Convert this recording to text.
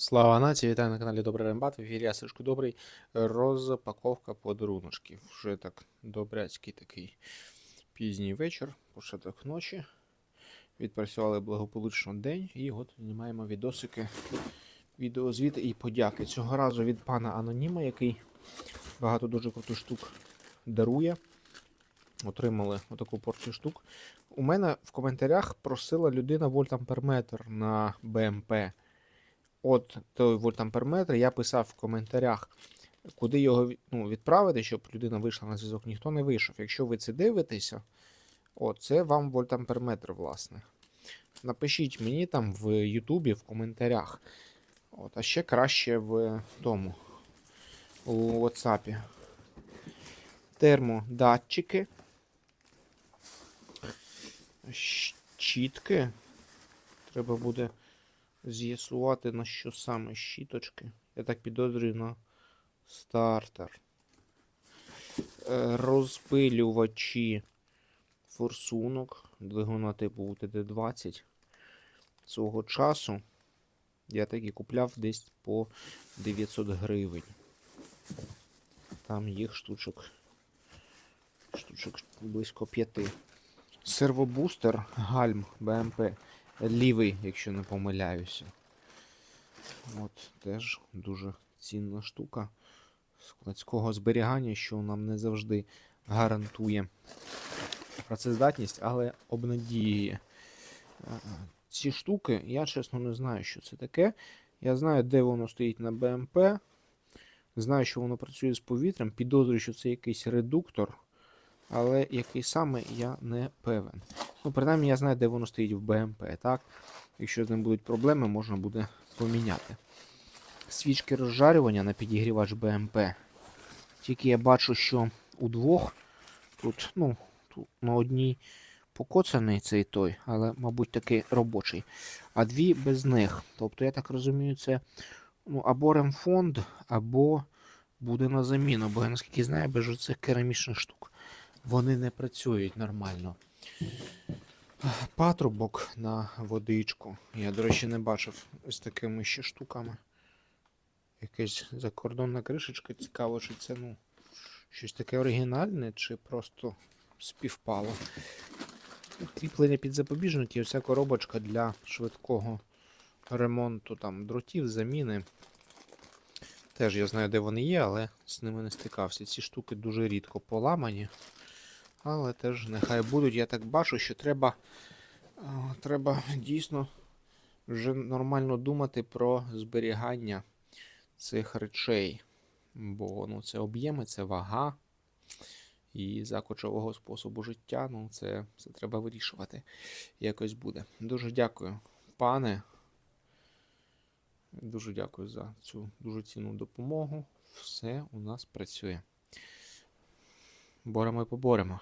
Слава нації, вітаю на каналі Добрий Рембат. В ефірі я Добрий. Розпаковка подаруночків. Вже так добряцький такий пізній вечір, початок ночі. Відпрацювали благополучно день і от знімаємо відосики, відеозвіти і подяки. Цього разу від пана Аноніма, який багато дуже крутих штук дарує. Отримали отаку порцію штук. У мене в коментарях просила людина вольтамперметр на БМП. От той вольтамперметр я писав в коментарях, куди його ну, відправити, щоб людина вийшла на зв'язок. Ніхто не вийшов. Якщо ви це дивитеся, от, це вам вольтамперметр, власне. Напишіть мені там в Ютубі в коментарях. От, а ще краще в тому, у WhatsApp. Термодатчики. Щітки. Треба буде з'ясувати на що саме щіточки. Я так підозрюю на стартер. Е, Розпилювачі форсунок двигуна типу УТД-20. Цього часу я такі купляв десь по 900 гривень. Там їх штучок, штучок близько п'яти. Сервобустер гальм БМП. Лівий, якщо не помиляюся. От, теж дуже цінна штука складського зберігання, що нам не завжди гарантує працездатність, але обнадіює. Е, Ці штуки, я чесно не знаю, що це таке. Я знаю, де воно стоїть на БМП. Знаю, що воно працює з повітрям. Підозрюю, що це якийсь редуктор, але який саме я не певен. Ну, принаймні, я знаю, де воно стоїть в БМП, так? Якщо з ним будуть проблеми, можна буде поміняти. Свічки розжарювання на підігрівач БМП. Тільки я бачу, що у двох тут, ну, тут на одній покоцаний цей той, але, мабуть, таки робочий. А дві без них. Тобто, я так розумію, це ну, або ремфонд, або буде на заміну. Бо я наскільки знаю, без цих керамічних штук вони не працюють нормально. Патрубок на водичку. Я, до речі, не бачив з такими ще штуками. Якась закордонна кришечка. Цікаво, чи це ну, щось таке оригінальне, чи просто співпало. Кріплення під запобіжники, вся коробочка для швидкого ремонту там дротів, заміни. Теж я знаю, де вони є, але з ними не стикався. Ці штуки дуже рідко поламані. Але теж нехай будуть. Я так бачу, що треба, е, треба дійсно вже нормально думати про зберігання цих речей. Бо ну, це об'єми, це вага. І за кочового способу життя, ну, це, це треба вирішувати. Якось буде. Дуже дякую, пане. Дуже дякую за цю дуже цінну допомогу. Все у нас працює. Боремо і поборемо.